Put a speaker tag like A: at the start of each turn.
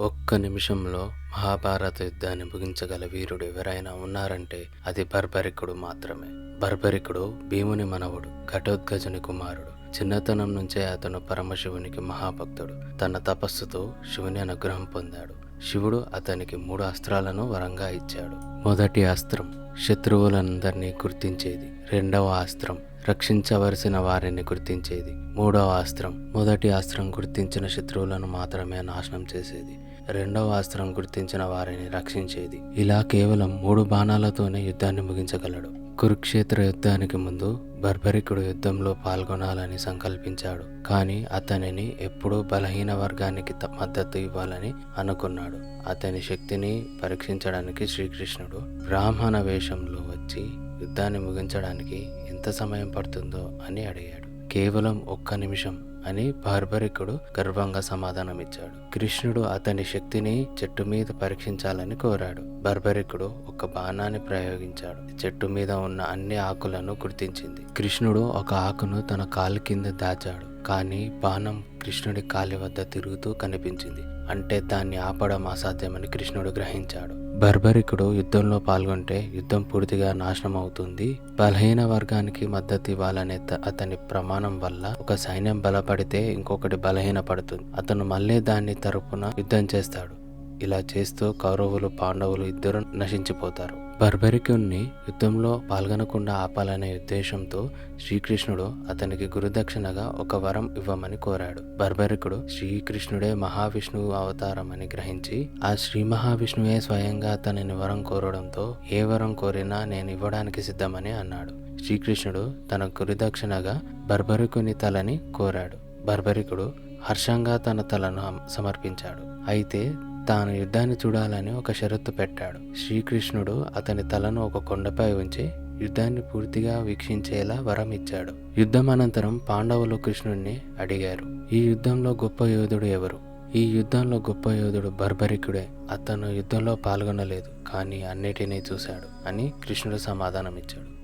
A: ఒక్క నిమిషంలో మహాభారత యుద్ధాన్ని ముగించగల వీరుడు ఎవరైనా ఉన్నారంటే అది బర్బరికుడు మాత్రమే. బర్బరికుడు భీముని మనవుడు ఘటోద్గజుని కుమారుడు. చిన్నతనం నుంచే అతను పరమశివునికి మహాభక్తుడు. తన తపస్సుతో శివుని అనుగ్రహం పొందాడు. శివుడు అతనికి మూడు అస్త్రాలను వరంగా ఇచ్చాడు. మొదటి అస్త్రం శత్రువులందరినీ గుర్తించేది. రెండవ అస్త్రం రక్షించవలసిన వారిని గుర్తించేది. మూడవ అస్త్రం మొదటి అస్త్రం గుర్తించిన శత్రువులను మాత్రమే నాశనం చేసేది. రెండవ అస్త్రం గుర్తించిన వారిని రక్షించేది. ఇలా కేవలం మూడు బాణాలతోనే యుద్ధాన్ని ముగించగలడు. కురుక్షేత్ర యుద్ధానికి ముందు బర్బరికుడు యుద్ధంలో పాల్గొనాలని సంకల్పించాడు. కానీ అతనిని ఎప్పుడూ బలహీన వర్గానికి మద్దతు ఇవ్వాలని అనుకున్నాడు. అతని శక్తిని పరీక్షించడానికి శ్రీకృష్ణుడు బ్రాహ్మణ వేషంలో వచ్చి యుద్ధాన్ని ముగించడానికి ఎంత సమయం పడుతుందో అని అడిగాడు. కేవలం ఒక్క నిమిషం అని బార్బరికుడు గర్వంగా సమాధానమిచ్చాడు. కృష్ణుడు అతని శక్తిని చెట్టు మీద పరీక్షించాలని కోరాడు. బర్బరికుడు ఒక బాణాన్ని ప్రయోగించాడు. చెట్టు మీద ఉన్న అన్ని ఆకులను గుర్తించింది. కృష్ణుడు ఒక ఆకును తన కాలు కింద దాచాడు. కానీ బాణం కృష్ణుడి కాలి వద్ద తిరుగుతూ కనిపించింది. అంటే దాన్ని ఆపడం అసాధ్యమని కృష్ణుడు గ్రహించాడు. బర్బరికుడు యుద్ధంలో పాల్గొంటే యుద్ధం పూర్తిగా నాశనం అవుతుంది బలహీన వర్గానికి మద్దతు ఇవ్వాలనే అతని ప్రమాణం వల్ల ఒక సైన్యం బలపడితే ఇంకొకటి బలహీన పడుతుంది అతను మళ్ళీ దాని తరపున యుద్ధం చేస్తాడు. ఇలా చేస్తూ కౌరవులు పాండవులు ఇద్దరు నశించిపోతారు. బర్బరికుణ్ణి యుద్ధంలో పాల్గొనకుండా ఆపాలనే ఉద్దేశంతో శ్రీకృష్ణుడు అతనికి గురుదక్షిణగా ఒక వరం ఇవ్వమని కోరాడు. బర్బరికుడు శ్రీకృష్ణుడే మహావిష్ణువు అవతారం అని గ్రహించి ఆ శ్రీ మహావిష్ణువే స్వయంగా అతనిని వరం కోరడంతో ఏ వరం కోరినా నేను ఇవ్వడానికి సిద్ధమని అన్నాడు. శ్రీకృష్ణుడు తన గురుదక్షిణగా బర్బరికుని తలని కోరాడు. బర్బరికుడు హర్షంగా తన తలను సమర్పించాడు. అయితే తాను యుద్ధాన్ని చూడాలని ఒక షరతు పెట్టాడు. శ్రీకృష్ణుడు అతని తలను ఒక కొండపై ఉంచి యుద్ధాన్ని పూర్తిగా వీక్షించేలా వరం ఇచ్చాడు. యుద్ధం అనంతరం పాండవులు కృష్ణుడిని అడిగారు. ఈ యుద్ధంలో గొప్ప యోధుడు ఎవరు? ఈ యుద్ధంలో గొప్ప యోధుడు బర్బరికుడే. అతను యుద్ధంలో పాల్గొనలేదు కానీ అన్నిటినీ చూశాడు అని కృష్ణుడు సమాధానమిచ్చాడు.